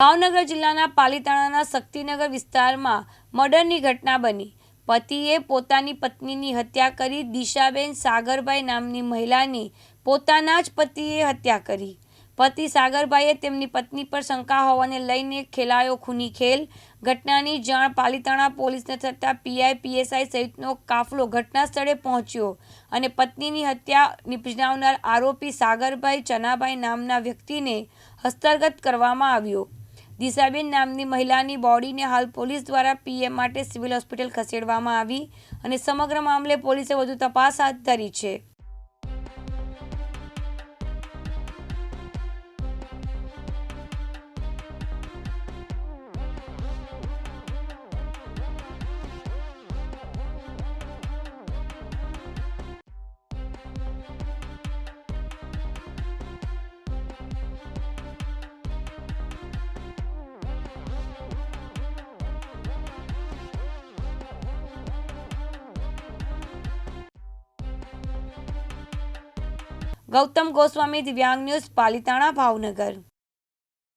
ભાવનગર જિલ્લાના પાલીતાણાના શક્તિનગર વિસ્તારમાં મર્ડરની ઘટના બની. પતિએ પોતાની પત્નીની હત્યા કરી દિશાબેન સાગરભાઈ નામની મહિલાની પોતાના જ પતિએ હત્યા કરી. પતિ સાગરભાઈએ તેમની પત્ની પર શંકા હોવાને લઈને ખેલાયો ખૂની ખેલ. ઘટનાની જાણ પાલીતાણા પોલીસને થતાં પીઆઈ, પીએસઆઈ સહિતનો કાફલો ઘટના સ્થળે પહોંચ્યો અને પત્નીની હત્યા નિપજાવનાર આરોપી સાગરભાઈ ચનાભાઈ નામના વ્યક્તિને હસ્તગત કરવામાં આવ્યો. દિશાબેન નામની મહિલાની બોડીને હાલ પોલીસ દ્વારા પીએમ માટે સિવિલ હોસ્પિટલ ખસેડવામાં આવી અને સમગ્ર મામલે પોલીસે વધુ તપાસ હાથ ધરી છે. ગૌતમ ગોસ્વામી દિવ્યાંગ ન્યૂઝ પાલિતાણા ભાવનગર